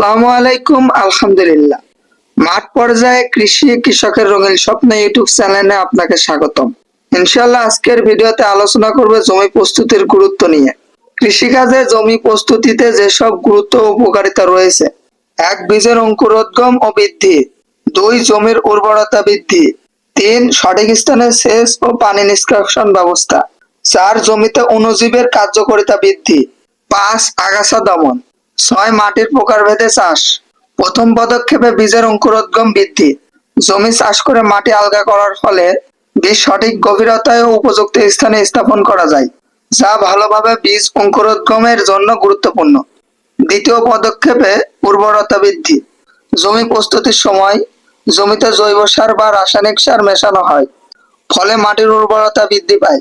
আসসালামু আলাইকুম, আলহামদুলিল্লাহ। মাঠ পর্যায়ে কৃষি কৃষকের রঙিন স্বপ্ন ইউটিউব চ্যানেলে আপনাকে স্বাগতম। ইনশাআল্লাহ আজকের ভিডিওতে আলোচনা করবে জমি প্রস্তুতির গুরুত্ব নিয়ে। কৃষিকাজে জমি প্রস্তুতিতে যেসব গুরুত্ব উপকারিতা রয়েছে, এক বীজের অঙ্কুরোদ্গম ও বৃদ্ধি, দুই জমির উর্বরতা বৃদ্ধি, তিন সঠিক স্থানে সেচ ও পানি নিষ্কাশন ব্যবস্থা, চার জমিতে অণুজীবের কার্যকারিতা বৃদ্ধি, পাঁচ আগাছা দমন। ছয় মাটির প্রকারভেদে চাষ। প্রথম পদক্ষেপে বীজের অঙ্কুরোদ্গম বৃদ্ধি। জমি চাষ করে মাটি আলগা করার ফলে বীজ সঠিক গভীরতায় ও উপযুক্ত স্থানে স্থাপন করা যায়, যা ভালোভাবে বীজ অঙ্কুরোদ্গমের জন্য গুরুত্বপূর্ণ। দ্বিতীয় পদক্ষেপে উর্বরতা বৃদ্ধি। জমি প্রস্তুতির সময় জমিতে জৈব সার বা রাসায়নিক সার মেশানো হয়, ফলে মাটির উর্বরতা বৃদ্ধি পায়,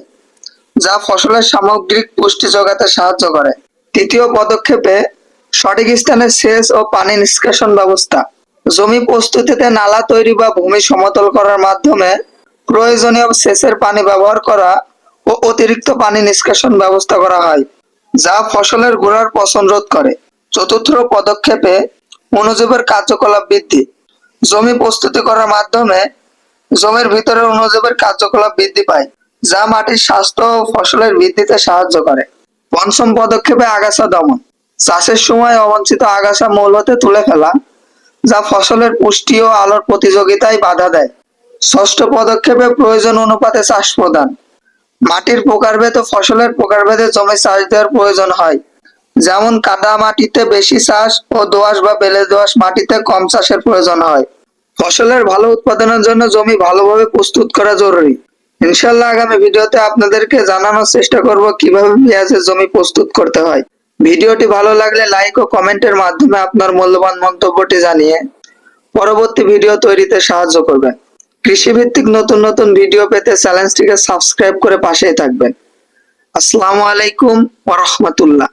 যা ফসলের সামগ্রিক পুষ্টি যোগাতে সাহায্য করে। তৃতীয় পদক্ষেপে সঠিক স্থানে সেচ ও পানি নিষ্কাশন ব্যবস্থা। জমি প্রস্তুতিতে নালা তৈরি বা ভূমি সমতল করার মাধ্যমে প্রয়োজনীয় সেচের পানি ব্যবহার করা ও অতিরিক্ত পানি নিষ্কাশন ব্যবস্থা করা হয়, যা ফসলের গোড়ার পচন রোধ করে। চতুর্থ পদক্ষেপে অনুজীবের কার্যকলাপ বৃদ্ধি। জমি প্রস্তুতি করার মাধ্যমে জমির ভিতরে অনুজীবের কার্যকলাপ বৃদ্ধি পায়, যা মাটির স্বাস্থ্য ও ফসলের বৃদ্ধিতে সাহায্য করে। পঞ্চম পদক্ষেপে আগাছা দমন। চাষের সময় অবাঞ্ছিত আগাছা মূল হতে তুলে ফেলা, যা ফসলের পুষ্টি ও আলোর প্রতিযোগিতায় বাধা দেয়। ষষ্ঠ পদক্ষেপে প্রয়োজন অনুপাতে চাষ প্রদান। মাটির প্রকারভেদ ও ফসলের প্রকারভেদে জমি চাষ দেওয়ার প্রয়োজন হয়। যেমন কাদা মাটিতে বেশি চাষ ও দোআঁশ বা বেলে দোআঁশ মাটিতে কম চাষের প্রয়োজন হয়। ফসলের ভালো উৎপাদনের জন্য জমি ভালোভাবে প্রস্তুত করা জরুরি। ইনশাল্লাহ আগামী ভিডিওতে আপনাদেরকে জানানোর চেষ্টা করব কীভাবে পেঁয়াজের জমি প্রস্তুত করতে হয়। ভিডিওটি ভালো লাগলে লাইক ও কমেন্টের মাধ্যমে আপনার মূল্যবান মন্তব্যটি জানিয়ে পরবর্তী ভিডিও তৈরিতে সাহায্য করবেন। কৃষিভিত্তিক নতুন নতুন ভিডিও পেতে চ্যানেলটিকে সাবস্ক্রাইব করে পাশেই থাকবেন। আসসালামু আলাইকুম ওয়া রাহমাতুল্লাহ।